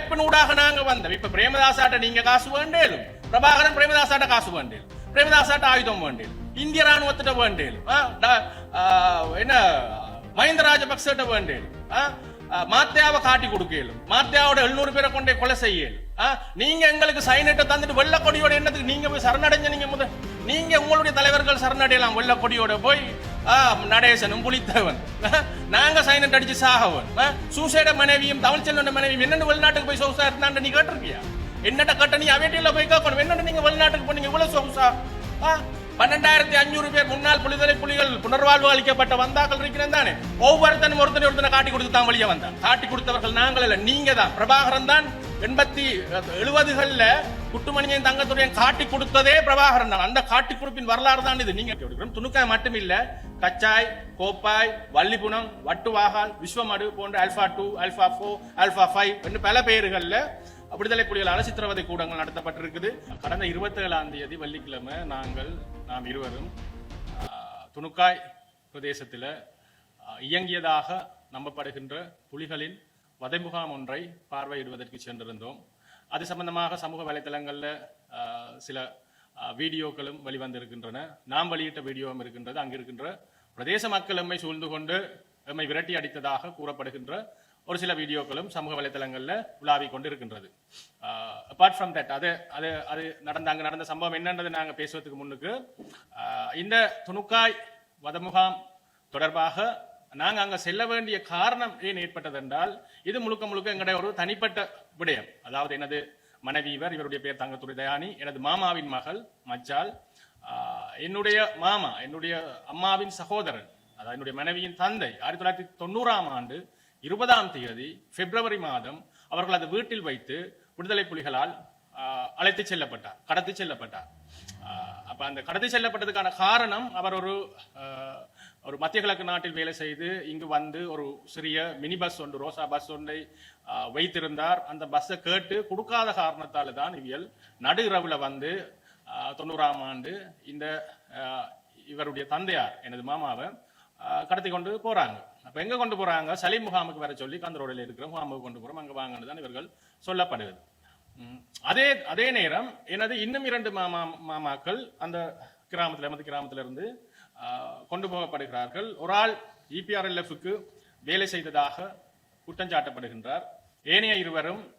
அழைப்பினூடாக நாங்க வந்தோம். இப்ப பிரேமதாசாட்ட நீங்க காசு வேண்டேலும் பிரபாகரன் பிரேமதாசாட்ட காசு வேண்டேலும் பிரேமதாசாட்ட ஆயுதம் வேண்டேலும் இந்திய ராணுவத்திட்ட வேண்டேலும் என்ன மஹிந்த ராஜபக்சட்ட வேண்டேலும் மாத்தியாவை காட்டி கொடுக்கலும் மாத்தியாவோட எழுநூறு பேரை கொண்டே கொலை செய்யலும் நீங்க எங்களுக்கு சைனட்டை தந்துட்டு வெள்ள கொடியோட என்னத்துக்கு நீங்க போய் சரணடைஞ்ச நீங்க முதல் நீங்க உங்களுடைய தலைவர்கள் சரணடையலாம். வெள்ள கொடியோட போய் நடேசனும் புலித்தேவன். நாங்க சைனட் அடிச்சு சாகவன். சூசைட மனைவியும் தமிழ்ச்செல்வன் மனைவியும் என்னென்னு வெளிநாட்டுக்கு போய் சொகுசா இருந்தாண்டு நீ கேட்டிருக்கியா? என்னட்ட கட்ட நீ அவேட்டியில போய் கேட்கணும். என்னென்ன நீங்க வெளிநாட்டுக்கு போனீங்க? இவ்வளவு சொகுசா? பன்னெண்டாயிரத்தி அஞ்சூறு பேர் முன்னாள் புலிதலை புலிகள் புனர்வாழ்வு அளிக்கப்பட்ட வந்தாக்கள் இருக்கிறேன் தானே? ஒவ்வொருத்தனும் ஒருத்தனை ஒருத்தனை காட்டி கொடுத்து தான் வெளியே வந்தான். காட்டி கொடுத்தவர்கள் நாங்கள் இல்லை நீங்க தான் பிரபாகரன் தான். எண்பத்தி எழுபதுகள்ல குட்டுமணியன் தங்கத்துறையன் காட்டி கொடுத்ததே பிரபாகரன் தான். அந்த காட்டி கொடுப்பின் வரலாறு தான் இது. நீங்க துணுக்காய் மட்டும் இல்ல கச்சாய் கோப்பாய் வள்ளிபுணம் வட்டுவாகால் விஸ்வமடு போன்ற alpha two alpha four alpha five என்று பல பெயர்கள்ல விடுதலை புலிகளால் சித்திரவதை கூடங்கள் நடத்தப்பட்டிருக்குது. கடந்த இருபத்தி ஏழாம் தேதி வெள்ளிக்கிழமை நாங்கள் நாம் இருவரும் துணுக்காய் பிரதேசத்தில் இயங்கியதாக நம்பப்படுகின்ற புலிகளின் வதைமுகாம் ஒன்றை பார்வையிடுவதற்கு சென்றிருந்தோம். அது சம்பந்தமாக சமூக வலைத்தளங்களில் சில வீடியோக்களும் வெளிவந்திருக்கின்றன. நாம் வெளியிட்ட வீடியோவும் இருக்கின்றது. அங்கு இருக்கின்ற பிரதேச மக்கள் எம்மை சூழ்ந்து கொண்டு எம்மை விரட்டி அடித்ததாக கூறப்படுகின்ற ஒரு சில வீடியோக்களும் சமூக வலைத்தளங்களில் உலாவிக் கொண்டு இருக்கின்றது அப்பார்ட் ஃப்ரம் தட் அது அது அது நடந்த அங்கே நடந்த சம்பவம் என்னன்றது நாங்கள் பேசுவதற்கு முன்னுக்கு இந்த துணுக்காய் வதமுகாம் தொடர்பாக நாங்கள் அங்கே செல்ல வேண்டிய காரணம் ஏன் ஏற்பட்டது என்றால் இது முழுக்க முழுக்க எங்களுடைய ஒரு தனிப்பட்ட விடயம். அதாவது எனது மனைவி இவர் இவருடைய பேர் தங்கத்துறை தயானி எனது மாமாவின் மகள் மச்சால் ஆஹ், என்னுடைய மாமா என்னுடைய அம்மாவின் சகோதரன் அதாவது என்னுடைய மனைவியின் தந்தை. ஆயிரத்தி தொள்ளாயிரத்தி தொண்ணூறாம் ஆண்டு இருபதாம் தேதி பிப்ரவரி மாதம் அவர்கள் வீட்டில் வைத்து விடுதலை புலிகளால் ஆஹ், அழைத்துச் செல்லப்பட்டார் கடத்தி செல்லப்பட்டார். ஆஹ், அப்ப அந்த கடத்தி செல்லப்பட்டதுக்கான காரணம் அவர் ஒரு ஒரு மத்திய கிழக்கு நாட்டில் வேலை செய்து இங்கு வந்து ஒரு சிறிய மினி பஸ் ஒன்று ரோசா பஸ் ஒன்றை வைத்திருந்தார். அந்த பஸ்ஸை கேட்டு கொடுக்காத காரணத்தால் தான் இவியல் நடு இரவில் வந்து தொண்ணூறாம் ஆண்டு இந்த இவருடைய தந்தையார் எனது மாமாவை கடத்தி கொண்டு போகிறாங்க அப்போ எங்கே கொண்டு போகிறாங்க சலீம் முகாமுக்கு வர சொல்லி கந்தரோடையில் இருக்கிற முகாமுக்கு கொண்டு போகிறோம் அங்கே வாங்கன்னு தான் இவர்கள் சொல்லப்படுகிறது. அதே அதே நேரம் எனது இன்னும் இரண்டு மாமா மாமாக்கள் அந்த கிராமத்தில் எமது கிராமத்திலிருந்து இருந்து கொண்டு போகப்படுகிறார்கள். ஒரு ஆள் இபிஆர்எல்எஃப்க்கு வேலை செய்ததாக குற்றஞ்சாட்டப்படுகின்றார் ஏனைய இருவரும்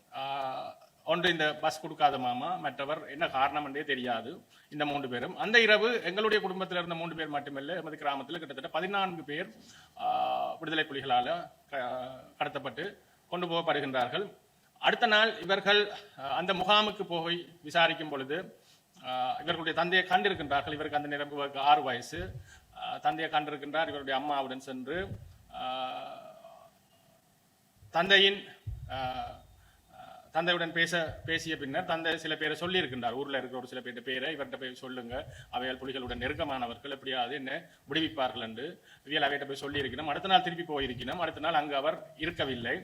ஒன்று இந்த பஸ் கொடுக்காத மாமா மற்றவர் என்ன காரணம் என்றே தெரியாது. இந்த மூன்று பேரும். அந்த இரவு எங்களுடைய குடும்பத்தில் இருந்த மூன்று பேர் மட்டுமல்ல எமது கிராமத்தில் கிட்டத்தட்ட பதினான்கு பேர் விடுதலை புலிகளால் க- கடத்தப்பட்டு கொண்டு போகப்படுகின்றார்கள். அடுத்த நாள் இவர்கள் அந்த முகாமுக்கு போய் விசாரிக்கும் பொழுது இவர்களுடைய தந்தையை கண்டிருக்கின்றார்கள். இவருக்கு அந்த நேரம் ஆறு வயசு. அஹ், தந்தையை கண்டிருக்கின்றார். இவருடைய அம்மாவுடன் சென்று தந்தையின் தந்தையுடன் பேச பேசிய பின்னர் தந்தை சில பேரை சொல்லியிருக்கின்றார். ஊரில் இருக்கிற ஒரு சில பேர் பேரை இவர்கிட்ட போய் சொல்லுங்க. அவையால் புலிகளுடன் நெருக்கமானவர்கள் எப்படியாவது என்ன விடுவிப்பார்கள் என்று இவையால் அவையிட்ட போய் சொல்லியிருக்கணும். அடுத்த நாள் திருப்பி போயிருக்கணும். அடுத்த நாள் அங்கு அவர் இருக்கவில்லை.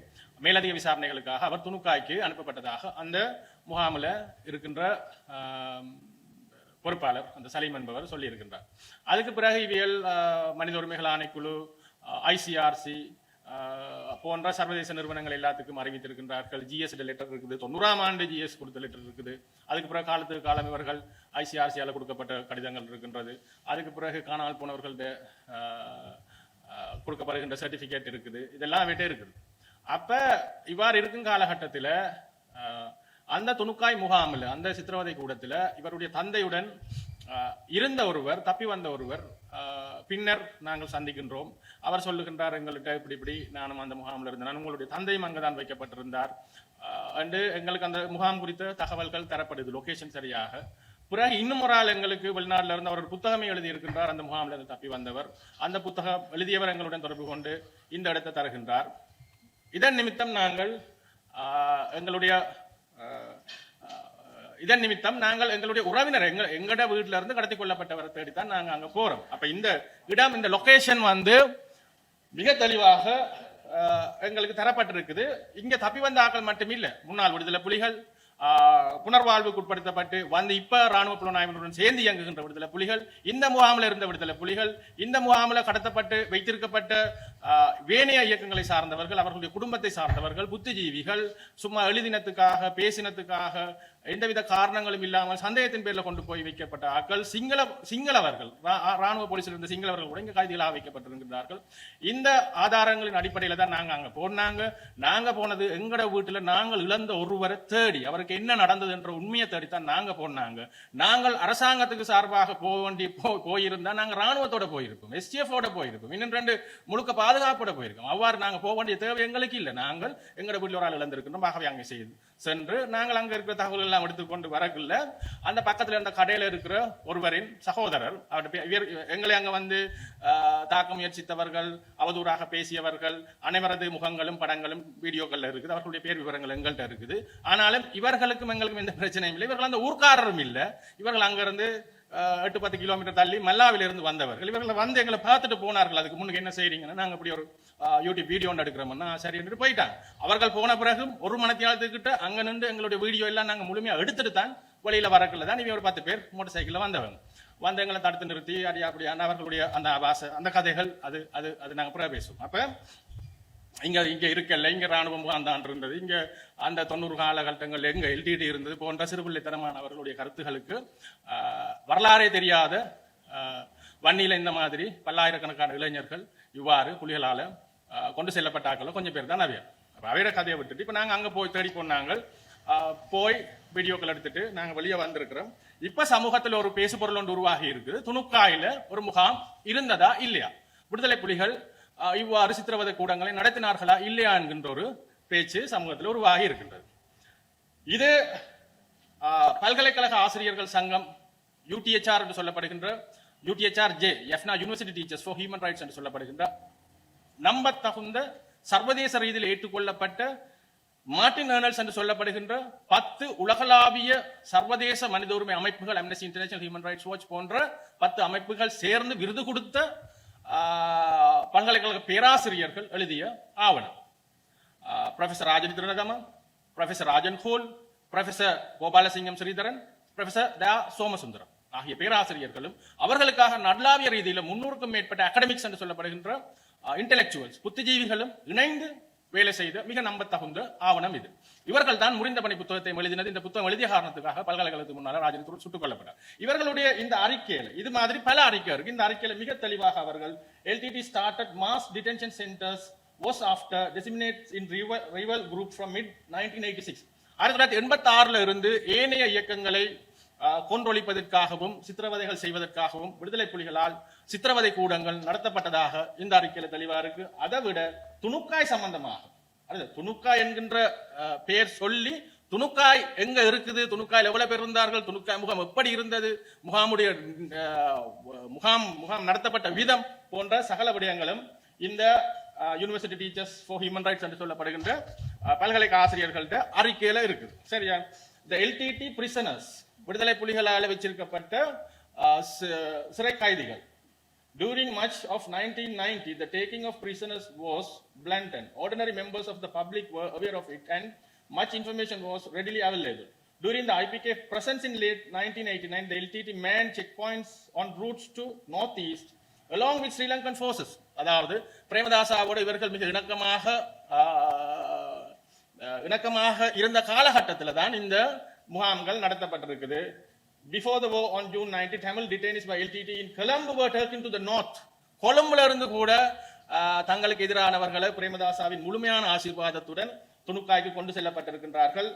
மேலதிக விசாரணைகளுக்காக அவர் துணுக்காய்க்கு அனுப்பப்பட்டதாக அந்த முகாமில் இருக்கின்ற பொறுப்பாளர் அந்த சலீம் என்பவர் சொல்லியிருக்கின்றார். அதுக்கு பிறகு இவியல் மனித உரிமைகள் ஆணைக்குழு ஐசிஆர்சி போன்ற சர்வதேச நிறுவனங்கள் எல்லாத்துக்கும் அறிவித்திருக்கின்றார்கள். ஜிஎஸ் லெட்டர் இருக்குது. தொண்ணூறாம் ஆண்டு ஜிஎஸ் கொடுத்த லெட்டர் இருக்குது. அதுக்கு பிறகு காலத்துக்கு காலம் இவர்கள் ஐசிஆர்சியால் கொடுக்கப்பட்ட கடிதங்கள் இருக்கின்றது. அதுக்கு பிறகு காணாமல் போனவர்கள்ட்ட கொடுக்கப்படுகின்ற சர்டிஃபிகேட் இருக்குது. இதெல்லாம் விட்டே இருக்குது. அப்போ இவ்வாறு இருக்கும் காலகட்டத்தில் அந்த துணுக்காய் முகாமில் அந்த சித்திரவதை கூடத்தில் இவருடைய தந்தையுடன் இருந்த ஒருவர் தப்பி வந்த ஒருவர் பின்னர் நாங்கள் சந்திக்கின்றோம். அவர் சொல்லுகின்றார் எங்கள்கிட்ட இப்படி இப்படி நானும் அந்த முகாமில் இருந்தேன். உங்களுடைய தந்தையும் அங்கதான் வைக்கப்பட்டிருந்தார். அண்டு எங்களுக்கு அந்த முகாம் குறித்த தகவல்கள் தரப்படுது லொகேஷன் சரியாக. பிறகு இன்னும் ஒரு ஆள் எங்களுக்கு வெளிநாட்டில் இருந்து அவர் புத்தகமே எழுதியிருக்கின்றார். அந்த முகாமில் இருந்து தப்பி வந்தவர். அந்த புத்தகம் எழுதியவர் எங்களுடன் தொடர்பு கொண்டு இந்த இடத்தை தருகின்றார். இதன் நிமித்தம் நாங்கள் எங்களுடைய இதன் நிமித்தம் நாங்கள் எங்களுடைய உறவினர் எங்க எங்கட வீட்டில இருந்து கடத்தி கொள்ளப்பட்டவரை தேடித்தான் நாங்கள் அங்க போறோம். அப்ப இந்த இடம் இந்த லொகேஷன் வந்து மிக தெளிவாக ஆஹ், எங்களுக்கு தரப்பட்டிருக்குது. இங்க தப்பி வந்த ஆக்கள் மட்டும் இல்லை முன்னாள் விடுதலை புலிகள் புனர்வாழ்வுக்கு உட்படுத்தப்பட்டு வந்து இப்ப ராணுவ புலனாய்வுடன் சேர்ந்து இயங்குகின்ற விடுதலை புலிகள் இந்த முகாமில் இருந்த விடுதலை புலிகள் இந்த முகாமில் கடத்தப்பட்டு வைத்திருக்கப்பட்ட வேணைய இயக்கங்களை சார்ந்தவர்கள் அவர்களுடைய குடும்பத்தை சார்ந்தவர்கள் புத்திஜீவிகள் சும்மா எழுதினத்துக்காக பேசினத்துக்காக எந்தவித காரணங்களும் இல்லாமல் சந்தேகத்தின் பேரில் கொண்டு போய் வைக்கப்பட்ட ஆட்கள் சிங்கள சிங்களவர்கள் ராணுவ போலீஸில் இருந்த சிங்களவர்கள் கூட இங்க கைதிகளாக வைக்கப்பட்டிருக்கிறார்கள் இந்த ஆதாரங்களின் அடிப்படையில் தான் நாங்கள் அங்கே போனாங்க. நாங்கள் போனது எங்களோட வீட்டில் நாங்கள் இழந்த ஒருவரை தேடி அவருக்கு என்ன நடந்தது என்ற உண்மையை தேடித்தான் நாங்கள் போனாங்க. நாங்கள் அரசாங்கத்துக்கு சார்பாக போக வேண்டிய போ- போயிருந்தால் நாங்கள் ராணுவத்தோட போயிருப்போம் எஸ்டிஎஃப்போட போயிருக்கோம் போயிருப்போம் இன்னும் ரெண்டு முழுக்க பாதுகாப்போட போயிருக்கோம். அவ்வாறு நாங்கள் போக வேண்டிய தேவை எங்களுக்கு இல்லை. நாங்கள் எங்களோட வீட்டில் ஒரு ஆள் இழந்திருக்கிறோம் ஆகவே அங்கே செய்து சென்று நாங்கள் அங்கே இருக்கிற தகவல்கள் எல்லாம் எடுத்துக்கொண்டு வரக்குள்ள அந்த பக்கத்தில் இருந்த கடையில் இருக்கிற ஒருவரின் சகோதரர் அவருடைய எங்களை அங்கே வந்து தாக்க முயற்சித்தவர்கள் அவதூறாக பேசியவர்கள் அனைவரது முகங்களும் படங்களும் வீடியோக்களில் இருக்குது அவர்களுடைய பேர் விவரங்கள் எங்கள்கிட்ட இருக்குது. ஆனாலும் இவர்களுக்கும் எங்களுக்கும் எந்த பிரச்சனையும் இல்லை. இவர்கள் அந்த ஊர்க்காரரும் இல்லை. இவர்கள் அங்கேருந்து எட்டு பத்து கிலோமீட்டர் தள்ளி மல்லாவிலிருந்து வந்தவர்கள். இவர்கள் வந்து எங்களை பார்த்துட்டு போனார்கள். அதுக்கு முன்னுக்கு என்ன செய்றீங்கன்னா நாங்கள் இப்படி ஒரு யூடியூப் வீடியோ ஒன்று எடுக்கிறோம்னா சரி என்று போயிட்டாங்க. அவர்கள் போன பிறகும் ஒரு மனத்தியாளத்துக்கிட்ட அங்கே நின்று எங்களுடைய வீடியோ எல்லாம் நாங்கள் முழுமையாக எடுத்துட்டு தான் வழியில் வரக்குள்ள தான் இவங்க ஒரு பத்து பேர் மோட்டர் சைக்கிளில் வந்தவங்க. வந்து எங்களை தடுத்து நிறுத்தி அடி அப்படியான அவர்களுடைய அந்த வாச அந்த கதைகள் அது அது அது நாங்கள் பிற பேசுவோம். அப்போ இங்க இங்க இருக்கல இங்க ராணுவம் முகாந்தான் இருந்தது இங்க அந்த தொண்ணூறு காலகட்டங்கள் எங்க எல்டிடி இருந்தது போன்ற சிறுபிள்ளைத்தனமானவர்களுடைய கருத்துகளுக்கு வரலாறே தெரியாத ஆஹ், வன்னியில இந்த மாதிரி பல்லாயிரக்கணக்கான இளைஞர்கள் இவ்வாறு புலிகளால கொண்டு செல்லப்பட்டாக்களோ கொஞ்சம் பேர் தான் அவையர் அப்ப அவையோட கதையை விட்டுட்டு இப்ப நாங்க அங்க போய் தேடி போனாங்கள் போய் வீடியோக்கள் எடுத்துட்டு நாங்க வெளியே வந்திருக்கிறோம். இப்ப சமூகத்தில் ஒரு பேசுபொருள் ஒன்று உருவாகி இருக்குது. துணுக்காயில ஒரு முகாம் இருந்ததா இல்லையா? விடுதலை புலிகள் இவ்வாறு சித்திரவதை கூடங்களை நடத்தினார்களா இல்லையா என்கின்ற ஒரு பேச்சு சமூகத்தில் உருவாகி இருக்கின்றது. இது ஆஹ், பல்கலைக்கழக ஆசிரியர்கள் சங்கம் யூடிஎச்ஆர் என்று சொல்லப்படுகின்ற UTHR Jaffna university teachers for human rights என்று சொல்லப்படுகின்ற நம்பத்தகுந்த சர்வதேச ரீதியில் ஏற்றுக்கொள்ளப்பட்ட மார்டின் ஏர்னல்ஸ் என்று சொல்லப்படுகின்ற பத்து உலகளாவிய சர்வதேச மனித உரிமை அமைப்புகள் Amnesty International Human Rights Watch போன்ற பத்து அமைப்புகள் சேர்ந்து விருது கொடுத்த பல்கலைக்கழக பேராசிரியர்கள் எழுதிய ஆவணம். Professor Rajan Thiranagama professor Rajan Hoole professor Gopalasingham Sritharan professor தா சோமசுந்தரம் ஆகிய பேராசிரியர்களும் அவர்களுக்காக நடலாவிய ரீதியில் முன்னூறுக்கும் மேற்பட்ட அகடமிக்ஸ் என்று சொல்லப்படுகின்ற இன்டெலெக்சுவல்ஸ் புத்திஜீவிகளும் இணைந்து வேலை செய்த மிக நம்பத்தகுந்த ஆவணம் இது. இவர்கள் தான் முறிந்த பணி புத்தகத்தை எழுதினது. இந்த புத்தகம் எழுதிய காரணத்துக்காக பல்கலைக்கழகத்துக்கு முன்னால் ராஜன் சுட்டுக் கொல்லப்பட்டார் இவர்களுடைய இந்த அறிக்கையில் இது மாதிரி பல அறிக்கை இருக்கு. இந்த அறிக்கையில மிக தெளிவாக அவர்கள் LTTE started mass detention centres was after disseminates in rival, rival group from mid 1986 ஆயிரத்தி தொள்ளாயிரத்தி எண்பத்தி ஆறுல இருந்து ஏனைய இயக்கங்களை கொன்றொழிப்பதற்காகவும் சித்திரவதைகள் செய்வதற்காகவும் விடுதலை புலிகளால் சித்திரவதை கூடங்கள் நடத்தப்பட்டதாக இந்த அறிக்கையில தெளிவா இருக்கு. அதை விட துணுக்காய் சம்பந்தமாக. அடுத்து துணுக்காய் என்கின்ற பெயர் சொல்லி துணுக்காய் எங்க இருக்குது துணுக்காயில் எவ்வளவு பேர் இருந்தார்கள் துணுக்காய் முகாம் எப்படி இருந்தது முகாமுடைய முகாம் முகாம் நடத்தப்பட்ட விதம் போன்ற சகல விடயங்களும் இந்த university teachers for human rights என்று சொல்லப்படுகின்ற ஆஹ், பல்கலைக்கழக ஆசிரியர்கள்ட்ட அறிக்கையில இருக்குது. சரியா? இந்த எல்டிடி பிரிசனர்ஸ் விடுதலை புலிகளால் வச்சிருக்கப்பட்ட சிறை கைதிகள். During much of 1990, the taking of prisoners was blatant. Ordinary members of the public were aware of it, and much information was readily available. During the IPK presence in late 1989, the LTT manned checkpoints on routes to northeast, along with Sri Lankan forces. அதாவது பிரேமதாசாவோடு இவர்கள் மிக இணக்கமாக ஆஹ், ஆஹ், இணக்கமாக இருந்த காலகட்டத்தில் தான் இந்த முகாம்கள் நடத்தப்பட்டிருக்குது Before the war on June 90, Tamil detainees by LTT in Colombo were taken to the north. கொழும்புல இருந்து கூட ஆஹ், தங்களுக்கு எதிரானவர்களை பிரேமதாசாவின் முழுமையான ஆசீர்வாதத்துடன் துணுக்காய்க்கு கொண்டு செல்லப்பட்டிருக்கின்றார்கள்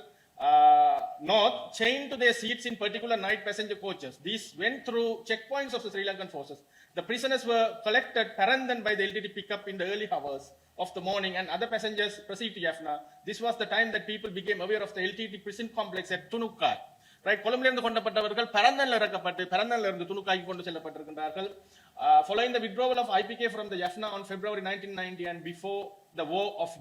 north chained to their seats in particular night passenger coaches. These went through checkpoints of the Sri Lankan forces. The prisoners were collected Parandan by the LTT pickup in the early hours of the morning and other passengers proceed to Jaffna. This was the time that people became aware of the LTT prison complex at Tunukai. Right கொழும்பிலிருந்து கொண்டப்பட்டவர்கள் பரந்தனில் இறக்கப்பட்டு பரந்தனில் இருந்து துணுக்காக்கி கொண்டு செல்லப்பட்டிருக்கின்றார்கள். Uh, following the withdrawal of IPK from the Jaffna on February 1990 and before the war of of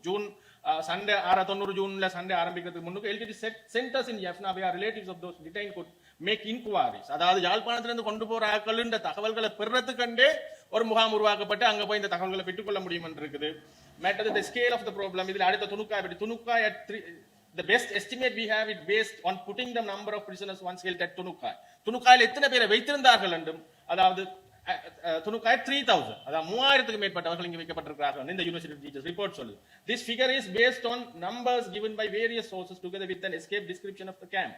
June Sunday ஆற தொண்ணூறு ஜூன்ல சண்டே ஆரம்பிக்கிறதுக்கு முன்னுக்கு LTTE centres in Jaffna where relatives of those detained could make inquiries அதாவது யாழ்ப்பாணத்திலிருந்து கொண்டு போற ஆட்கள் தகவல்களை பெறத்துக்கண்டே ஒரு முகாம் உருவாக்கப்பட்டு அங்க போய் இந்த தகவல்களை பெற்றுக்கொள்ள முடியும் என்று இருக்குது. Matter the scale of the problem இதில் அடுத்த துணுக்காய் பற்றி Thunukkai at the best estimate we have it based on putting the number of prisoners once held at Tunukkai துணுக்காயில் எத்தனை பேரை வைத்திருந்தார்கள் என்றும் அதாவது துணுக்காய் த்ரீ தௌசண்ட் அதாவது மூவாயிரத்துக்கு மேற்பட்டவர்கள் இங்கே வைக்கப்பட்டிருக்கிறார்கள் இந்த யூனிவர்சிட்டி டீச்சர்ஸ் ரிப்போர்ட் சொல்லுது. This figure is based on numbers given by various sources together with an escape description of the camp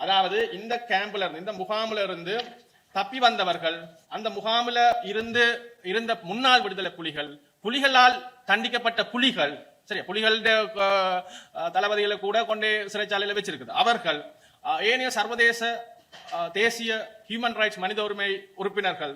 அதாவது இந்த கேம்ப்ல இருந்து இந்த முகாமில் இருந்து தப்பி வந்தவர்கள் அந்த முகாமில் இருந்து இருந்த முன்னாள் விடுதலை புலிகள் புலிகளால் தண்டிக்கப்பட்ட புலிகள் சரியா புலிகளுடைய தளபதிகளை கூட கொண்டே சிறைச்சாலையில் வச்சிருக்குது. அவர்கள் ஏனைய சர்வதேச தேசிய ஹியூமன் ரைட்ஸ் மனித உரிமை உறுப்பினர்கள்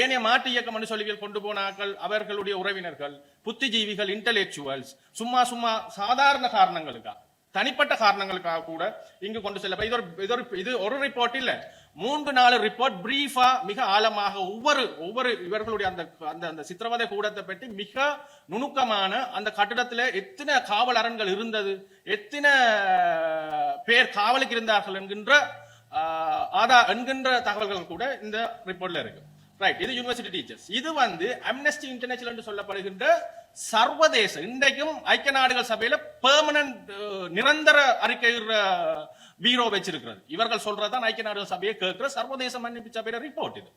ஏனைய மாட்டு இயக்க மனுஷொலிகள் கொண்டு போனார்கள் அவர்களுடைய உறவினர்கள் புத்திஜீவிகள் இன்டலெக்சுவல்ஸ் சும்மா சும்மா சாதாரண காரணங்களுக்கா தனிப்பட்ட காரணங்களுக்காக கூட இங்கு கொண்டு செல்ல இது ஒரு இது ஒரு இது ஒரு ரிப்போர்ட் இல்லை. மூன்று நாலு ரிப்போர்ட் பிரீஃபா மிக ஆழமாக ஒவ்வொரு ஒவ்வொரு இவர்களுடைய அந்த அந்த அந்த சித்திரவதை கூடத்தை பற்றி மிக நுணுக்கமான அந்த கட்டிடத்துல எத்தனை காவல் அரண்கள் இருந்தது எத்தனை பேர் காவலுக்கு இருந்தார்கள் என்கின்ற ஆதா என்கின்ற தகவல்கள் கூட இந்த ரிப்போர்ட்ல இருக்கு. ரைட் இது யூனிவர்சிட்டி டீச்சர்ஸ் இது வந்து அம்னஸ்டி இன்டர்நேஷனல் என்று சொல்லப்படுகின்ற சர்வதேச இன்றைக்கும் ஐக்கிய நாடுகள் சபையில பெர்மனன்ட் நிரந்தர அறிக்கை பீரோ வச்சிருக்கிறது. இவர்கள் சொல்றதுதான் ஐக்கிய நாடுகள் சபையை கேட்கிற சர்வதேச மன்னிப்பு சபையில ரிப்போர்ட் இது.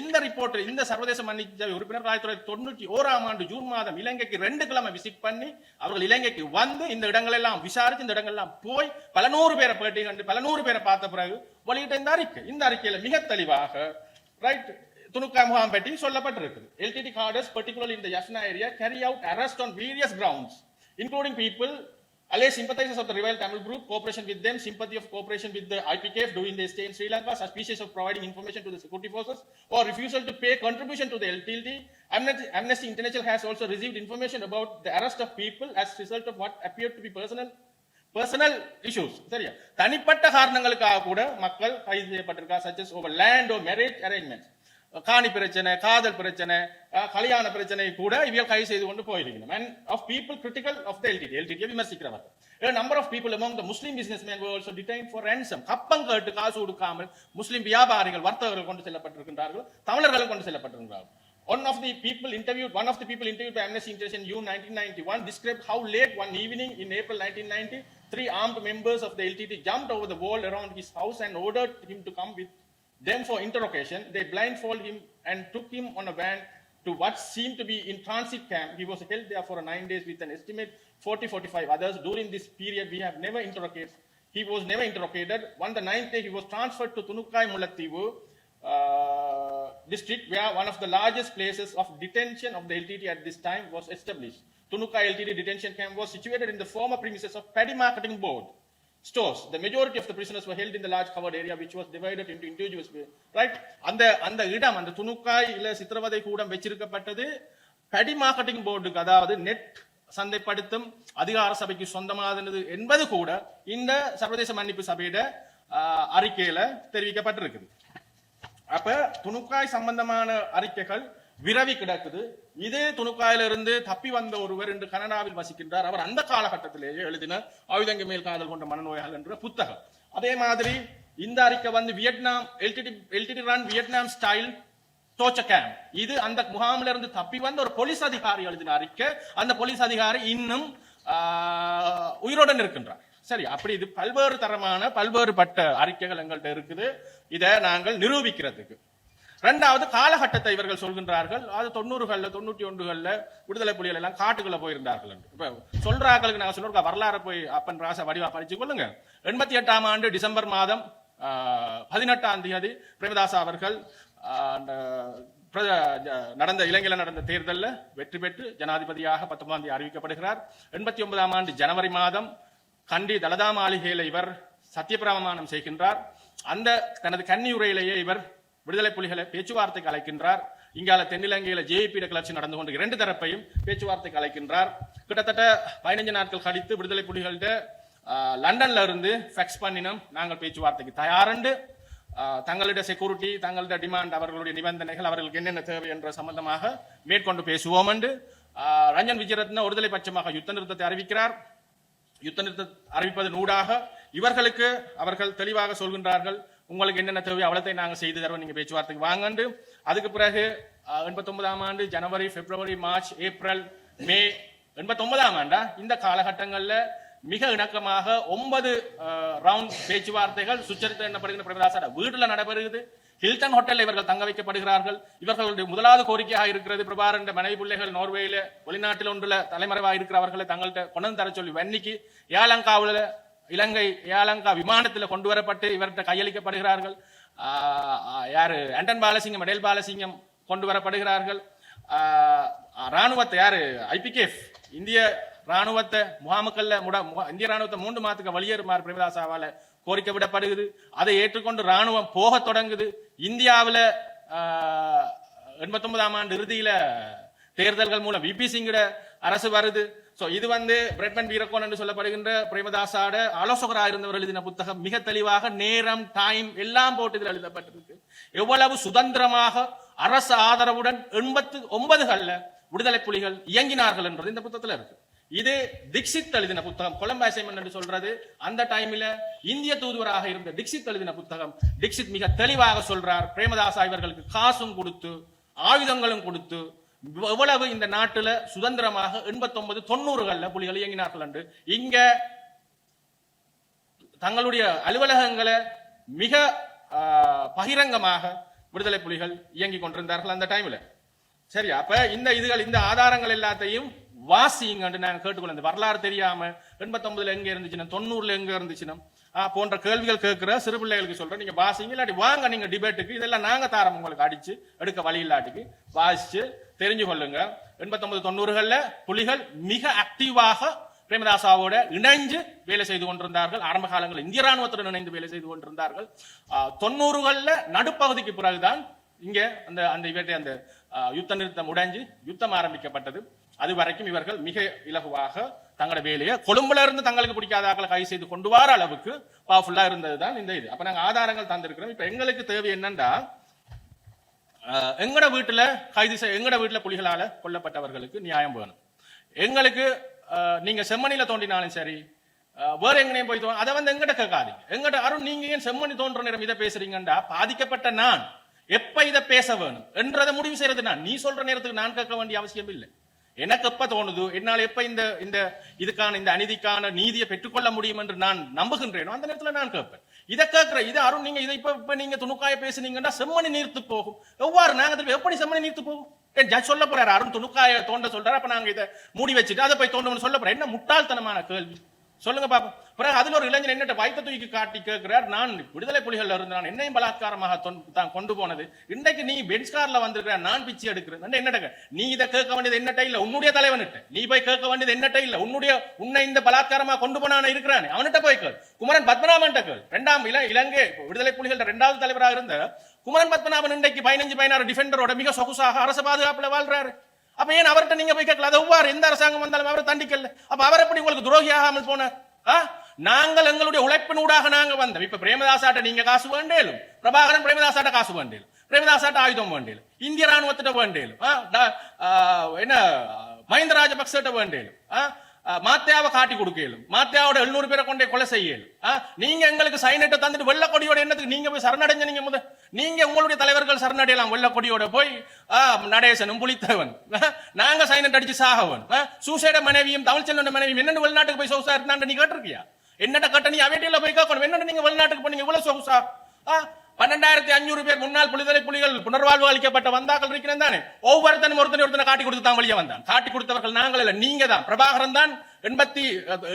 இந்த ரிப்போர்ட் இந்த சர்வதேச மன்னிப்பு சபை உறுப்பினர் ஆயிரத்தி தொள்ளாயிரத்தி தொண்ணூற்றி ஓராம் ஆண்டு ஜூன் மாதம் இலங்கைக்கு ரெண்டு கிழமை விசிட் பண்ணி அவர்கள் இலங்கைக்கு வந்து இந்த இடங்கள் எல்லாம் விசாரித்து இந்த இடங்கள் எல்லாம் போய் பல நூறு பேரை பேட்டி கண்டு பல நூறு பேரை பார்த்த பிறகு வெளியிட்ட இந்த அறிக்கை. இந்த அறிக்கையில மிக தெளிவாக ரைட் துணுக்கா முகாம் பற்றி சொல்லப்பட்டிருக்குது எல்டிடி கார்டர்ஸ் பர்டிகுலர் இந்த Jaffna area carry out arrest on various grounds including people people alleged sympathizers of the rival Tamil group cooperation with them sympathy of cooperation with the IPKF during their stay in Sri Lanka suspicious of providing information to the security forces or refusal to pay contribution to the LTLD Amnesty, Amnesty International has also received information about the arrest of people as result of what appeared to be personal personal issues சரியா தனிப்பட்ட காரணங்களுக்காக கூட மக்கள் கைது செய்யப்பட்டிருக்கா such as over land or marriage arrangement காணி பிரச்சனை காதல் பிரச்சனை கல்யாண பிரச்சனை கூட இவங்க கை செய்து கொண்டு போயிருக்கணும் and of people critical of the LTTE எல்டிடியை விமர்சிக்கிறவர் number of people among the Muslim business man also detained for ransom கப்பம் கேட்டு காசு கொடுக்காமல் முஸ்லீம் வியாபாரிகள் வர்த்தகர்கள் கொண்டு செல்லப்பட்டிருக்கின்றார்கள் தமிழர்கள் கொண்டு செல்லப்பட்டிருக்கிறார்கள் One of the people interviewed, one of the people interviewed by Amnesty International in U 1991 described how late one evening in April 1990, three armed members of the LTT jumped over the wall around his house and ordered him to come with them for interrogation. They blindfolded him and took him on a van to what seemed to be in transit camp. He was held there for nine days with an estimate 40-45 others. During this period, we have never interrogated. He was never interrogated. On the ninth day, he was transferred to Tunukai Mulattivu uh, district where one of the largest places of detention of the LTT at this time was established. Tunukai LTT detention camp was situated in the former premises of Paddy Marketing Board stores the majority of the business were held in the large covered area which was divided into individual அந்த அந்த இடம் அந்த துணுக்காய் இல்ல சித்திரவதை கூடம் வச்சிருக்கப்பட்டது படி marketing போர்டுக்கு அதாவது நெட் சந்தைப்படுத்தும் அதிகார சபைக்கு சொந்தமானது என்பது கூட இந்த சர்வதேச மன்னிப்பு சபையிட ஆஹ், அறிக்கையில தெரிவிக்கப்பட்டிருக்குது. அப்ப துணுக்காய் சம்பந்தமான அறிக்கைகள் விரவி கிடக்குது. இதே துணுக்காயிலிருந்து தப்பி வந்த ஒருவர் இன்று கனடாவில் வசிக்கின்றார். அவர் அந்த காலகட்டத்திலேயே எழுதின ஆயுதங்க மேல் காதல் கொண்ட மனநோயாளர் என்ற புத்தகம். அதே மாதிரி இந்த அறிக்கை வந்து Vietnam LTTE LTTE run Vietnam style torture camp இது அந்த முகாமில இருந்து தப்பி வந்த ஒரு போலீஸ் அதிகாரி எழுதின அறிக்கை அந்த போலீஸ் அதிகாரி இன்னும் உயிருடன் இருக்கின்றார். சரி அப்படி இது பல்வேறு தரமான பல்வேறுபட்ட அறிக்கைகள் எங்கள்கிட்ட இருக்குது. இதை நாங்கள் நிரூபிக்கிறதுக்கு. ரெண்டாவது காலகட்டத்தை இவர்கள் சொல்கின்றார்கள். அது தொண்ணூறுகள்ல தொண்ணூற்றி ஒன்றுகள்ல விடுதலை புலிகள் எல்லாம் காட்டுக்குள்ள போயிருந்தார்கள் என்று. இப்ப சொல்றாங்களுக்கு நாங்க சொல்றோம் வரலாறு போய் அப்பன் ராச வடிவா படிச்சு கொள்ளுங்க. எண்பத்தி எட்டாம் ஆண்டு டிசம்பர் மாதம் பதினெட்டாம் தேதி பிரேமதாசா அவர்கள் அந்த நடந்த இலங்கையில் நடந்த தேர்தலில் வெற்றி பெற்று ஜனாதிபதியாக பத்தொன்பதாம் தேதி அறிவிக்கப்படுகிறார். எண்பத்தி ஒன்பதாம் ஆண்டு ஜனவரி மாதம் கண்டி தலதா மாளிகையில் இவர் சத்தியபிரமாணம் செய்கின்றார். அந்த தனது கன்னியுரையிலேயே இவர் விடுதலை புலிகளை பேச்சுவார்த்தைக்கு அழைக்கின்றார். இங்கால தென்னிலங்கையில ஜேபி கிளர்ச்சி நடந்து கொண்டு இரண்டு தரப்பையும் பேச்சுவார்த்தைக்கு அழைக்கின்றார். கிட்டத்தட்ட பதினஞ்சு நாட்கள் கழித்து விடுதலை புலிகள்கிட்ட லண்டன்ல இருந்து ஃபெக்ஸ் பண்ணினோம் நாங்கள் பேச்சுவார்த்தைக்கு தயாரண்டு. தங்களுடைய செக்யூரிட்டி தங்களுடைய டிமாண்ட் அவர்களுடைய நிபந்தனைகள் அவர்களுக்கு என்னென்ன தேவை என்ற சம்பந்தமாக மேற்கொண்டு பேசுவோம் என்று ரஞ்சன் விஜயரத்ன ஒருதலை பட்சமாக யுத்த நிறுத்தத்தை அறிவிக்கிறார். யுத்த நிறுத்த அறிவிப்பதன் ஊடாக இவர்களுக்கு அவர்கள் தெளிவாக சொல்கின்றார்கள். உங்களுக்கு என்னென்ன தேவை அவ்வளோத்தை நாங்கள் செய்து தருவோம். நீங்கள் பேச்சுவார்த்தைக்கு வாங்கண்டு. அதுக்கு பிறகு எண்பத்தொன்பதாம் ஆண்டு ஜனவரி பிப்ரவரி மார்ச் ஏப்ரல் மே எண்பத்தொன்பதாம் ஆண்டா? இந்த காலகட்டங்களில் மிக இணக்கமாக ஒன்பது ரவுண்ட் பேச்சுவார்த்தைகள் சுச்சரித்து எண்ணப்படுகின்ற பிரேமதாசாட வீட்டில் நடைபெறுகிறது. ஹில்டன் ஹோட்டலில் இவர்கள் தங்க வைக்கப்படுகிறார்கள். இவர்களுடைய முதலாவது கோரிக்கையாக இருக்கிறது பிரபாரன் மனைவி பிள்ளைகள் நோர்வேயில வெளிநாட்டில் ஒன்றுல தலைமறைவாக இருக்கிறவர்களை தங்கள்கிட்ட கொண்டு வந்து தர சொல்லி வன்னிக்கு ஏலங்காவில் இலங்கை ஏலங்கா விமானத்தில் கொண்டு வரப்பட்டு இவர்கிட்ட கையளிக்கப்படுகிறார்கள். யார் யாரு? ஆண்டன் பாலசிங்கம் அடேல் பாலசிங்கம் கொண்டு வரப்படுகிறார்கள். இராணுவத்தை ராணுவத்தை ஐபிகேஃப் இந்திய ராணுவத்தை முகாமுக்கல்ல முட இந்திய ராணுவத்தை மூன்று மாதத்துக்கு வெளியேறுமாறு பிரேமதாசாவால் கோரிக்கை விடப்படுகிறது. அதை ஏற்றுக்கொண்டு ராணுவம் போகத் தொடங்குது. இந்தியாவில் எண்பத்தொன்பதாம் ஆண்டு இறுதியில் தேர்தல்கள் மூலம் விபி சிங்கிட அரசு வருது. ஸோ இது வந்து பிரெட்மன் வீரக்கோன் என்று சொல்லப்படுகின்ற பிரேமதாசாட ஆலோசகராக இருந்தவர் எழுதின புத்தகம். மிக தெளிவாக நேரம் டைம் எல்லாம் போட்டு இதில் எழுதப்பட்டிருக்கு. எவ்வளவு சுதந்திரமாக அரசு ஆதரவுடன் எண்பத்து ஒன்பதுகளில் விடுதலை புலிகள் இயங்கினார்கள் என்றது இந்த புத்தகத்தில் இருக்கு. இது தீக்ஷித் எழுதின புத்தகம். கொலம்பு அசைன்மெண்ட் என்று சொல்றது. அந்த டைம்ல இந்திய தூதுவராக இருந்த தீக்ஷித் எழுதின புத்தகம். தீக்ஷித் மிக தெளிவாக சொல்றார். பிரேமதாசா இவர்களுக்கு காசும் கொடுத்து ஆயுதங்களும் கொடுத்து எவ்வளவு இந்த நாட்டில் சுதந்திரமாக எண்பத்தொன்பது தொண்ணூறுகளில் புலிகள் இயங்கினார்கள் என்று. இங்க தங்களுடைய அலுவலகங்களை மிக பகிரங்கமாக விடுதலை புலிகள் இயங்கிக் கொண்டிருந்தார்கள் அந்த டைம்ல சரி அப்ப இந்த இதுகள் இந்த ஆதாரங்கள் எல்லாத்தையும் வாசிங்கன்னு நாங்கள் கேட்டுக்கொள்ள இந்த வரலாறு தெரியாம எண்பத்தொன்பதுல எங்க இருந்துச்சுன்னா தொண்ணூறுல எங்க இருந்துச்சுன்னா போன்ற கேள்விகள் கேட்கிற சிறு பிள்ளைகளுக்கு சொல்றேன். நீங்க வாசிங்க இல்லாட்டி வாங்க நீங்க டிபேட்டுக்கு. இதெல்லாம் நாங்க தாரம் உங்களுக்கு அடிச்சு எடுக்க வழி இல்லாட்டிக்கு வாசிச்சு தெரிஞ்சு கொள்ளுங்க எண்பத்தொன்பது தொண்ணூறுகள்ல புலிகள் மிக ஆக்டிவாக பிரேமதாசாவோட இணைஞ்சு வேலை செய்து கொண்டிருந்தார்கள். ஆரம்ப காலங்களில் இந்திய ராணுவத்துடன் இணைந்து வேலை செய்து கொண்டிருந்தார்கள். ஆ, தொண்ணூறுகள்ல நடுப்பகுதிக்கு பிறகுதான் இங்க அந்த அந்த இவற்றை அந்த யுத்த நிறுத்தம் உடைஞ்சு யுத்தம் ஆரம்பிக்கப்பட்டது. அது வரைக்கும் இவர்கள் மிக இலகுவாக தங்களோட வேலையை கொழும்புல இருந்து தங்களுக்கு பிடிக்காத ஆக்களை கை செய்து கொண்டு வர அளவுக்கு பவர்ஃபுல்லா இருந்ததுதான் இந்த இது. அப்ப நாங்க ஆதாரங்கள் தந்திருக்கிறோம். இப்ப எங்களுக்கு தேவை என்னன்னா ஆஹ், எங்கட வீட்டுல கைது செய்ய எங்கட வீட்டுல புலிகளால கொல்லப்பட்டவர்களுக்கு நியாயம் வேணும். எங்களுக்கு நீங்க செம்மணியில தோண்டினாலும் சரி வேற எங்கனையும் போய் தோணும் அதை வந்து எங்கிட்ட கேட்காதீங்க. எங்கிட்ட அருண் நீங்க ஏன் செம்மணி தோன்ற நேரம் இதை பேசுறீங்கண்டா? பாதிக்கப்பட்ட நான். எப்ப இதை பேச வேணும்? என்றதை முடிவு செய்யறது நான். நீ சொல்ற நேரத்துக்கு நான் கேட்க வேண்டிய அவசியம் இல்லை எனக்கு எப்ப தோணுது? என்னால் எப்ப இந்த இந்த இதுக்கான இந்த அநீதிக்கான நீதியை பெற்றுக்கொள்ள முடியும் என்று நான் நம்புகின்றேனோ அந்த நேரத்தில் நான் கேட்பேன். இதை கேட்கிற இதை அருண் நீங்க இதை இப்ப இப்ப நீங்க துணுக்காய பேசுனீங்கன்னா செம்மணி நீர்த்து போகும். எவ்வாறு நாங்க திருப்பி எப்படி செம்மணி நீர்த்து போகும்? ஜட்ஜ் சொல்ல போறாரு அருண் துணுக்காய தோண்ட சொல்றாரு அப்ப நாங்க இதை மூடி வச்சுட்டு அதை போய் தோண்டணும்னு சொல்ல போறேன் என்ன முட்டாள்தனமான கேள்வி. சொல்லுங்க பாப்போம். பிறகு அதுல ஒரு இளைஞன் என்னட்ட வயத்தை தூக்கி காட்டி கேட்கிறார் நான் விடுதலை புலிகள் இருந்து நான் என்னையும் பலாத்காரமாக தான் கொண்டு போனது. இன்றைக்கு நீ பென்ஸ் கார்ல வந்திருக்கிற நான் பிச்சை எடுக்கிறேன். என்னட்ட நீ இதை கேட்க வேண்டியது என்னட்ட இல்ல. உன்னுடைய தலைவன்கிட்ட. நீ போய் கேட்க வேண்டியது என்னட்ட இல்ல. உன்னுடைய உன்னை இந்த பலாத்காரமா கொண்டு போனான இருக்கிறானே. அவன்கிட்ட போய் கேள். குமரன் பத்மநாபன் கேள். ரெண்டாம் இல இலங்கை விடுதலை புலிகள் இரண்டாவது தலைவராக இருந்த குமரன் பத்மநாபன் இன்றைக்கு பதினஞ்சு பதினாறு டிஃபெண்டரோட மிக சொகுசாக அரசு பாதுகாப்புல வாழ்றாரு. அப்ப ஏன் அவர்கிட்ட நீங்க போய் கேட்கல? அது எவ்வாறு எந்த அரசாங்கம் வந்தாலும் அவரை தண்டிக்கல. அப்ப அவர் எப்படி உங்களுக்கு துரோகியாகாமல் போனார்? ஆ? நாங்கள் எங்களுடைய உழைப்பினூடாக நாங்க வந்தோம். இப்ப பிரேமதாசாட்ட நீங்க காசு வேண்டேலும் பிரபாகரன் பிரேமதாசாட்ட காசு வேண்டேலும் பிரேமதாசாட்ட ஆயுதம் வேண்டேலும் இந்திய ராணுவத்திட்ட வேண்டேலும் என்ன மஹிந்த ராஜபக்சட்ட வேண்டேலும் மாத்தியாவை காட்டி கொடுக்கலும் மாத்தியாவோட எழுநூறு பேரை கொண்டே கொலை செய்யலும் நீங்க எங்களுக்கு சைனட்டை தந்துட்டு வெள்ள கொடியோட என்னத்துக்கு நீங்க போய் சரணடைஞ்ச நீங்க முதல் நீங்க உங்களுடைய தலைவர்கள் சரணடையலாம். வெள்ள கொடியோட போய் நடேசனும் புலித்தேவன் நாங்க சைனட் அடிச்சு சாகவன். சூசைட மனைவியும் தமிழ்ச்செல்வன் மனைவியும் என்னென்ன வெளிநாட்டுக்கு போய் சொகுசா இருந்தாண்டு நீ கேட்டிருக்கியா? என்னட்ட கட்ட நீ அவையில போய் கேட்கணும்? என்னென்ன நீங்க வெளிநாட்டுக்கு போனீங்க? இவ்வளவு சொகுசா? பன்னெண்டாயிரத்தி அஞ்சூறு பேர் முன்னாள் புலிதலை புலிகள் புனர்வாழ்வு அளிக்கப்பட்ட வந்தாக்கள் இருக்கிறேன் தானே? ஒவ்வொருத்தனும் ஒருத்தனை ஒருத்தனை காட்டி கொடுத்து தான் வெளியே வந்தான். காட்டி கொடுத்தவர்கள் நாங்கள் இல்லை நீங்க தான். பிரபாகரன் தான் எண்பத்தி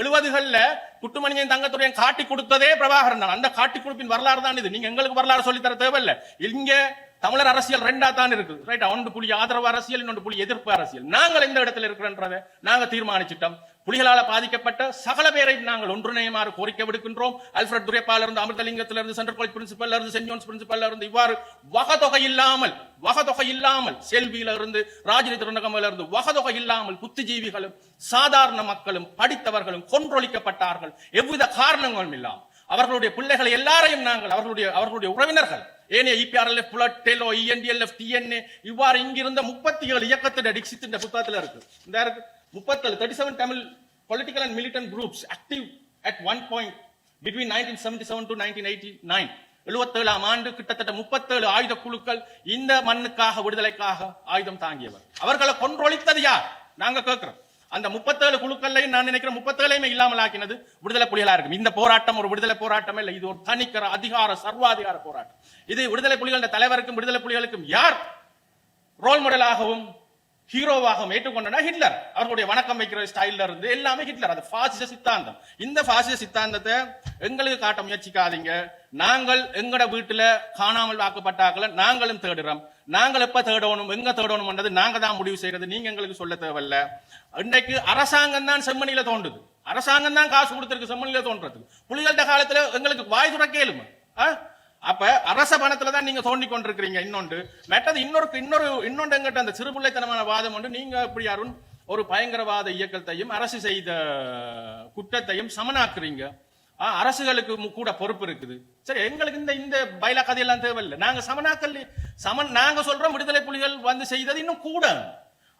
எழுபதுகள்ல குட்டுமணியன் தங்கத்துறையன் காட்டி கொடுத்ததே பிரபாகரன் தான். அந்த காட்டி கொடுப்பின் வரலாறு தான் இது. நீங்க எங்களுக்கு வரலாறு சொல்லித்தர தேவையில்லை. தேவையில்ல இங்க தமிழர் அரசியல் ரெண்டா தான் இருக்கு ரைட் ஒன்று புலி ஆதரவு அரசியல் இன்னொன்று புலி எதிர்ப்பு அரசியல். நாங்கள் எந்த இடத்துல இருக்கிறன்றதை நாங்க தீர்மானிச்சிட்டோம். புலிகளால் பாதிக்கப்பட்ட சகல பேரை நாங்கள் ஒன்றிணையுமாறு கோரிக்கை விடுக்கின்றோம். அல்ஃபிரட் துரைப்பாலிருந்து இருந்து சென்ட்ரல் காலேஜ் பிரின்சிபல்ல இருந்து சென்ட் ஜோன்ஸ் பிரின்சிபல்ல இருந்து இவ்வாறு வகதொகை இல்லாமல் வகதொகை இல்லாமல் செல்வியில இருந்து ராஜினி திருநகமில இருந்து வகதொகை இல்லாமல் புத்திஜீவிகளும் சாதாரண மக்களும் படித்தவர்களும் கொன்றொழிக்கப்பட்டார்கள். எவ்வித காரணங்களும் இல்லாமல். அவர்களுடைய பிள்ளைகளை எல்லாரையும் நாங்கள் அவர்களுடைய அவர்களுடைய உறவினர்கள் ஏனே EPRLF PLOTE TELO ENDLF TNA இவ்வாறு இங்கிருந்த முப்பத்தி ஏழு இயக்கத்தின் டிக்சித்தின் புத்தகத்தில் புத்தகத்துல இருக்கு. இந்த இருக்கு. முப்பத்தேழு thirty seven Tamil political and militant groups active at one point between nineteen seventy seven to nineteen eighty nine எழுபத்தேழாம் ஆண்டு கிட்டத்தட்ட முப்பத்தேழு ஆயுத குழுக்கள் இந்த மண்ணுக்காக விடுதலைக்காக ஆயுதம் தாங்கியவர். அவர்களை கொன்றொழித்தது யார்? நாங்க கேட்கிறோம். அந்த முப்பத்தேழு குழுக்கள்லையும் நான் நினைக்கிறேன் முப்பத்தேழையுமே இல்லாமல் ஆக்கினது விடுதலை புலிகளா இருக்கும். இந்த போராட்டம் ஒரு விடுதலை போராட்டம் இல்லை. இது ஒரு தனிக்கிற அதிகார சர்வாதிகார போராட்டம். இது விடுதலை புலிகளின் தலைவருக்கும் விடுதலை புலிகளுக்கும் யார்? ரோல் மாடலாகவும் ஹீரோவாக ஏற்றுக்கொண்டனா ஹிட்லர். அவர்களுடைய வணக்கம் வைக்கிற ஸ்டைல்ல இருந்து எல்லாமே ஹிட்லர். அது பாசிச சித்தாந்தம். இந்த பாசிச சித்தாந்தத்தை எங்களுக்கு காட்ட முயற்சிக்காதீங்க. நாங்கள் எங்கட வீட்டுல காணாமல் வாக்கப்பட்டாக்களை நாங்களும் தேடுறோம். நாங்கள் எப்ப தேடணும் எங்க தேடணும்ன்றது நாங்க தான் முடிவு செய்யறது. நீங்க எங்களுக்கு சொல்ல தேவையில்ல. இன்றைக்கு அரசாங்கம் தான் செம்மணியில தோன்றுது. அரசாங்கம் தான் காசு கொடுத்திருக்கு செம்மணியில தோன்றது புலிகள்ட காலத்துல எங்களுக்கு வாய் துறக்க ஆ? அப்ப அரச பணத்துல தான் நீங்க தோண்டி கொண்டிருக்கிறீங்க இன்னொன்று. மற்றது இன்னொரு இன்னொரு இன்னொன்று எங்கிட்ட அந்த சிறுபிள்ளைத்தனமான வாதம் ஒன்று நீங்க இப்படி அருண் ஒரு பயங்கரவாத இயக்கத்தையும் அரசு செய்த குற்றத்தையும் சமனாக்குறீங்க? அரசுகளுக்கு கூட பொறுப்பு இருக்குது. சரி எங்களுக்கு இந்த இந்த பைலா கதையெல்லாம் தேவையில்லை. நாங்க சமனாக்கல் சமன் நாங்க சொல்றோம் விடுதலை புலிகள் வந்து செய்தது இன்னும் கூட.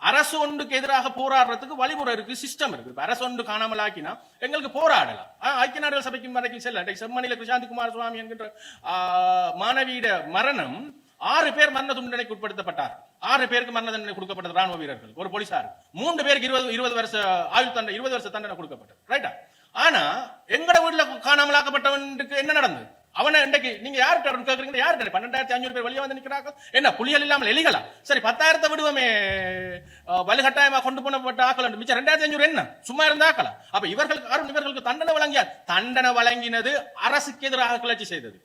அரசு ஒன்றுக்கு எதிராக போராடுறதுக்கு வழிமுறை இருக்கு சிஸ்டம் இருக்கு. இப்ப அரசு ஒன்று காணாமல் ஆக்கினா எங்களுக்கு போராடலாம். ஐக்கிய நாடுகள் சபைக்கு வரைக்கும் செல்ல இன்றைக்கு செம்மணியில கிருஷாந்தி சுவாமி என்கின்ற மாணவியிட மரணம் ஆறு பேர் மரண தண்டனைக்கு உட்படுத்தப்பட்டார். ஆறு பேருக்கு மரண தண்டனை கொடுக்கப்பட்டது ராணுவ வீரர்கள் ஒரு போலீசார். மூன்று பேருக்கு இருபது இருபது வருஷ ஆயுள் தண்டனை இருபது வருஷ தண்டனை கொடுக்கப்பட்டது. ரைட்டா ஆனா எங்கட வீட்டுல காணாமலாக்கப்பட்டவனுக்கு என்ன நடந்தது? அவனை இன்றைக்கு நீங்க யார்கிட்ட கேட்குறீங்க யார் யார்கிட்ட? பன்னெண்டாயிரத்தி ஐநூறு பேர் வெளியே வந்து நிற்கிறாங்க என்ன புலிகள் இல்லாமல் எலிகளா? சரி பத்தாயிரத்தை விடுவோமே. வலுகட்டாயமா கொண்டு போனப்பட்ட ஆக்கள் மிச்சம் ரெண்டாயிரத்தி ஐநூறு என்ன? சும்மா இருந்த ஆக்களா? அப்ப இவர்களுக்கு அருண் இவர்களுக்கு தண்டனை வழங்கியார். தண்டனை வழங்கினது அரசுக்கு எதிராக கிளர்ச்சி செய்தது.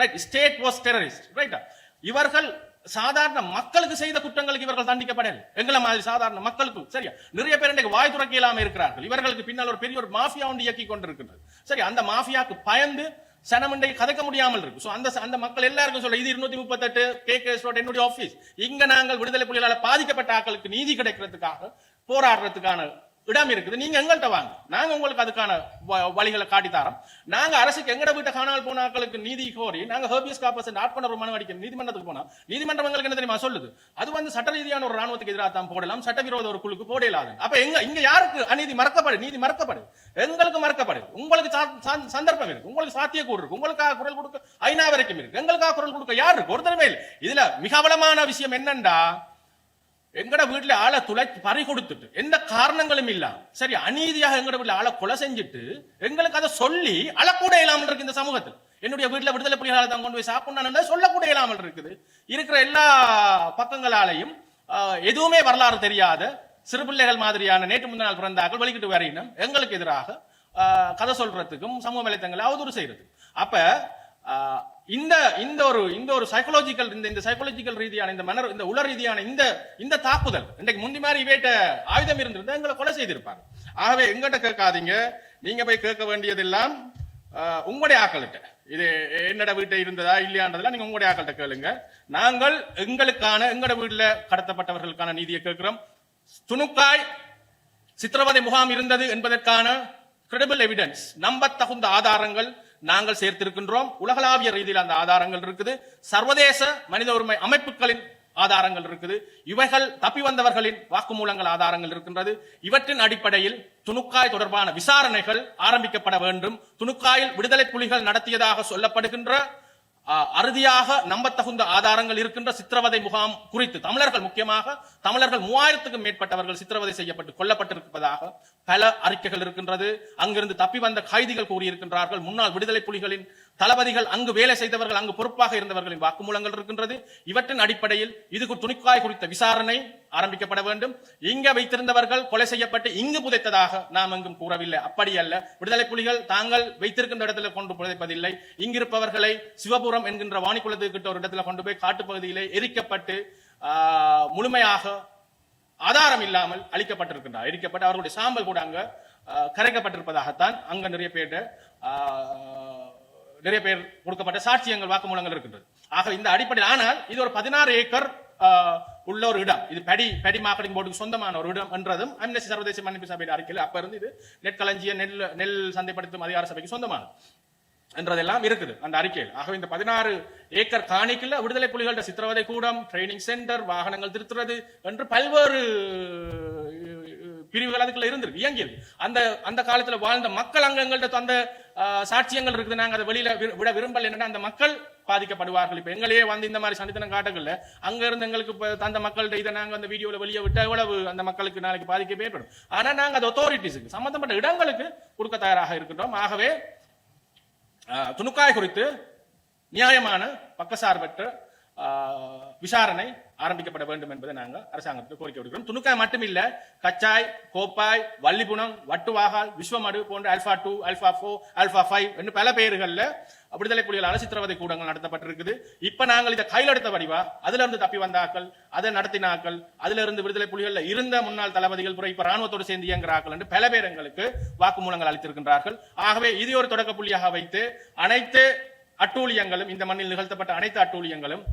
ரைட் ஸ்டேட் வாஸ் டெரரிஸ்ட் ரைட்டா இவர்கள் சாதாரண மக்களுக்கு செய்த குற்றங்களுக்கு இவர்கள் தண்டிக்கப்படல எங்களை மாதிரி சாதாரண மக்களுக்கு சரியா? நிறைய பேர் இன்றைக்கு வாய் துறக்க இல்லாமல் இருக்கிறார்கள். இவர்களுக்கு பின்னால் ஒரு பெரிய ஒரு மாஃபியா ஒன்று இயக்கி கொண்டிருக்கிறது சரி அந்த மாஃபியாவுக்கு பயந்து சனம் இன்றைக்கு கதைக்க முடியாமல் இருக்கு சோ அந்த அந்த மக்கள் எல்லாருக்கும் சொல்ல இது இருநூத்தி முப்பத்தெட்டு கே கே என்னுடைய ஆபீஸ் இங்க நாங்கள் விடுதலை புலிகளால் பாதிக்கப்பட்ட ஆக்களுக்கு நீதி கிடைக்கிறதுக்காக போராடுறதுக்கான இடம் இருக்குது. நீங்க எங்கள்கிட்ட வாங்க. நாங்க உங்களுக்கு அதுக்கான வ- வழிகளை காட்டி தரோம். நாங்க அரசுக்கு எங்கட வீட்டை காணாமல் போன ஆட்களுக்கு நீதி கோரி நாங்க ஹேபியஸ் காப்பஸ் ஆட்கொண்ட ஒரு மனு அடிக்க நீதிமன்றத்துக்கு போனா நீதிமன்றம் எங்களுக்கு என்ன தெரியுமா சொல்லுது? அது வந்து சட்ட ரீதியான ஒரு ராணுவத்துக்கு எதிராக தான் போடலாம். சட்டவிரோத ஒரு குழுக்கு போடலாது. அப்ப எங்க இங்க யாருக்கு அநீதி மறக்கப்படு? நீதி மறக்கப்படு. எங்களுக்கு மறக்கப்படு. உங்களுக்கு சா- சந்தர்ப்பம் இருக்கு. உங்களுக்கு சாத்தியக்கூறு இருக்கு. உங்களுக்காக குரல் கொடுக்க ஐநா வரைக்கும் இருக்கு. எங்களுக்காக குரல் கொடுக்க யார் இருக்கு? ஒருத்தருமே இல்லை. இதுல மிக அவலமான விஷயம் என்னண்டா? எங்கட வீட்டுல ஆளை துளை பறி கொடுத்துட்டு எந்த காரணங்களும் இல்ல. சரி அநீதியாக எங்கட வீட்டுல ஆளை கொலை செஞ்சுட்டு எங்களுக்கு அதை சொல்லி அழக்கூட இல்லாமல் இருக்கு இந்த சமூகத்தில். என்னுடைய வீட்டுல விடுதலை புலிகளை தான் கொண்டு போய் சாப்பிடணும் சொல்லக்கூட இல்லாமல் இருக்குது. இருக்கிற எல்லா பக்கங்களாலையும் எதுவுமே வரலாறு தெரியாத சிறு பிள்ளைகள் மாதிரியான நேற்று முந்தினால் பிறந்தாக்கள் வெளிக்கிட்டு வரையினும் எங்களுக்கு எதிராக கதை சொல்றதுக்கும் சமூக வலைத்தங்களை அவதூறு செய்யறது அப்ப இந்த இந்த ஒரு இந்த ஒரு சைக்கலாஜிக்கல் இந்த இந்த சைக்கலாஜிக்கல் ரீதியான இந்த மன இந்த உள ரீதியான இந்த இந்த தாக்குதல் இன்றைக்கு முந்தி மாதிரி இவேட்ட ஆயுதம் இருந்திருந்தா எங்களை கொலை செய்திருப்பாங்க. ஆகவே எங்கிட்ட கேட்காதீங்க. நீங்க போய் கேட்க வேண்டியதெல்லாம் உங்களுடைய ஆக்கள்கிட்ட. இது என்னோட வீட்டை இருந்ததா இல்லையான்றதெல்லாம் நீங்க உங்களுடைய ஆக்கள்கிட்ட கேளுங்க. நாங்கள் எங்களுக்கான எங்களோட வீட்டுல கடத்தப்பட்டவர்களுக்கான நீதியை கேட்கிறோம். துணுக்காய் சித்திரவதை முகாம் இருந்தது என்பதற்கான கிரெடிபிள் எவிடன்ஸ் நம்பத்தகுந்த ஆதாரங்கள் நாங்கள் சேர்த்திருக்கின்றோம். உலகளாவிய ரீதியில் அந்த ஆதாரங்கள் இருக்குது. சர்வதேச மனித உரிமை அமைப்புகளின் ஆதாரங்கள் இருக்குது. இவைகள் தப்பி வந்தவர்களின் வாக்குமூலங்கள் ஆதாரங்கள் இருக்கின்றது. இவற்றின் அடிப்படையில் துணுக்காய் தொடர்பான விசாரணைகள் ஆரம்பிக்கப்பட வேண்டும். துணுக்காயில் விடுதலை புலிகள் நடத்தியதாக சொல்லப்படுகின்ற அறுதியாக நம்பத்தகுந்த ஆதாரங்கள் இருக்கின்ற சித்திரவதை முகாம் குறித்து தமிழர்கள் முக்கியமாக தமிழர்கள் மூவாயிரத்துக்கும் மேற்பட்டவர்கள் சித்திரவதை செய்யப்பட்டு கொல்லப்பட்டிருப்பதாக பல அறிக்கைகள் இருக்கின்றது. அங்கிருந்து தப்பி வந்த கைதிகள் கூறியிருக்கின்றார்கள். முன்னாள் விடுதலை புலிகளின் தளபதிகள் அங்கு வேலை செய்தவர்கள் அங்கு பொறுப்பாக இருந்தவர்களின் வாக்குமூலங்கள் இருக்கின்றது. இவற்றின் அடிப்படையில் இது துணிக்காய் குறித்த விசாரணை ஆரம்பிக்கப்பட வேண்டும். இங்க வைத்திருந்தவர்கள் கொலை செய்யப்பட்டு இங்கு புதைத்ததாக நாம் எங்கும் கூறவில்லை. அப்படி அல்ல. விடுதலை புலிகள் தாங்கள் வைத்திருக்கின்ற இடத்துல கொண்டு புதைப்பதில்லை. இங்கிருப்பவர்களை சிவபுரம் என்கின்ற வாணிக்குளத்துக்கிட்ட ஒரு இடத்துல கொண்டு போய் காட்டுப்பகுதியிலே எரிக்கப்பட்டு முழுமையாக ஆதாரம் இல்லாமல் அழிக்கப்பட்டிருக்கின்றார் எரிக்கப்பட்டு அவர்களுடைய சாம்பல் கூட அங்க கரைக்கப்பட்டிருப்பதாகத்தான் அங்க நிறைய பேர் நிறைய பேர் கொடுக்கப்பட்ட சாட்சியங்கள் வாக்குமூலங்கள் இருக்கின்றது. ஆக இந்த அடிப்படையில் ஆனால் இது ஒரு பதினாறு ஏக்கர் உள்ள ஒரு இடம். இது படி படி மார்க்கெட்டிங் போர்டுக்கு சொந்தமான ஒரு இடம் என்றதும் அம்னஸ்டி சர்வதேச மன்னிப்பு சபையின் அறிக்கையில் அப்ப இருந்து இது நெற்களஞ்சிய நெல் நெல் சந்தைப்படுத்தும் அதிகார சபைக்கு சொந்தமானது. என்றதெல்லாம் இருக்குது அந்த அறிக்கையில். ஆகவே இந்த பதினாறு ஏக்கர் காணிக்குள்ள விடுதலை புலிகளோட சித்திரவதை கூடம் ட்ரைனிங் சென்டர் வாகனங்கள் திருத்துறது என்று பல்வேறு பிரிவுகள் அதுக்குள்ள இருந்திருக்கு இயங்கியது. அந்த அந்த காலத்துல வாழ்ந்த மக்கள் அங்கங்கள்ட்ட தந்த அந்த சாட்சியங்கள் இருக்குது. நாங்க அதை வெளியில விட விரும்பல. என்னன்னா அந்த மக்கள் பாதிக்கப்படுவார்கள். இப்ப எங்களையே வந்து இந்த மாதிரி சனித்தனம் காட்டங்கள்ல அங்க இருந்து எங்களுக்கு தந்த மக்கள்கிட்ட இதை நாங்க அந்த வீடியோல வெளியே விட்டா எவ்வளவு அந்த மக்களுக்கு நாளைக்கு பாதிக்க ஏற்படும் ஆனா நாங்க அது அத்தாரிட்டிஸுக்கு சம்பந்தப்பட்ட இடங்களுக்கு கொடுக்க தயாராக இருக்கின்றோம். ஆகவே துணுக்காய் குறித்து நியாயமான பக்கசார்பற்ற விசாரணை ஆரம்பிக்கப்பட வேண்டும் என்பதை நாங்கள் அரசாங்கத்துக்கு கோரிக்கை விடுக்கிறோம். துணுக்காய் மட்டுமில்ல கச்சாய் கோப்பாய் வள்ளிபுணம் வட்டுவாகால் விஸ்வமடு போன்ற alpha two alpha four alpha five என்று பல பெயர்களில் விடுதலை புலிகள் சித்திரவதை கூடங்கள் நடத்தப்பட்டிருக்குது. இப்ப நாங்கள் இதை கையில் எடுத்த வடிவா அதுல இருந்து தப்பி வந்தாக்கள் அதை நடத்தினாக்கள் அதுல இருந்து விடுதலை புலிகள்ல இருந்த முன்னாள் தளபதிகள் புற இப்ப ராணுவத்தோடு சேர்ந்து இயங்குறாக்கள் என்று பல பேர் எங்களுக்கு வாக்குமூலங்கள் அளித்திருக்கின்றார்கள். ஆகவே இது ஒரு தொடக்க புள்ளியாக வைத்து அனைத்து அட்டூழியங்களும் இந்த மண்ணில் நிகழ்த்தப்பட்ட அனைத்து அட்டூழியங்களும்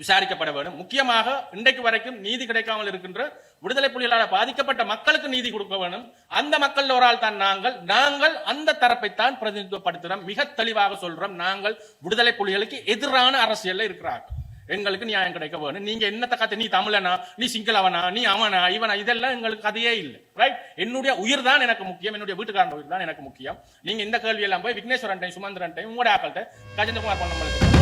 விசாரிக்கப்பட வேண்டும். முக்கியமாக இன்றைக்கு வரைக்கும் நீதி கிடைக்காமல் இருக்கின்ற விடுதலை புலிகளால் பாதிக்கப்பட்ட மக்களுக்கு நீதி கொடுக்க வேண்டும். அந்த மக்கள் ஒரு ஆள் தான் நாங்கள். நாங்கள் அந்த தரப்பைத்தான் பிரதிநிதித்துவப்படுத்துகிறோம் மிக தெளிவாக சொல்றோம். நாங்கள் விடுதலை புலிகளுக்கு எதிரான அரசியல்ல இருக்கிறார்கள் எங்களுக்கு நியாயம் கிடைக்க வேணும். நீங்க என்னத்த கத்து நீ தமிழனா நீ சிங்களவனா நீ அவனா இவனா இதெல்லாம் எங்களுக்கு கதையே இல்லை. ரைட் என்னுடைய உயிர் தான் எனக்கு முக்கியம். என்னுடைய வீட்டுக்காரன் உயிர் தான் எனக்கு முக்கியம். நீங்க இந்த கேள்வி எல்லாம் போய் விக்னேஸ்வரன் டைம் சுமந்திரன் டைம் உங்களோட ஆக்கள்கிட்ட கஜேந்திரகுமார் பொன்னம்பலத்துக்கு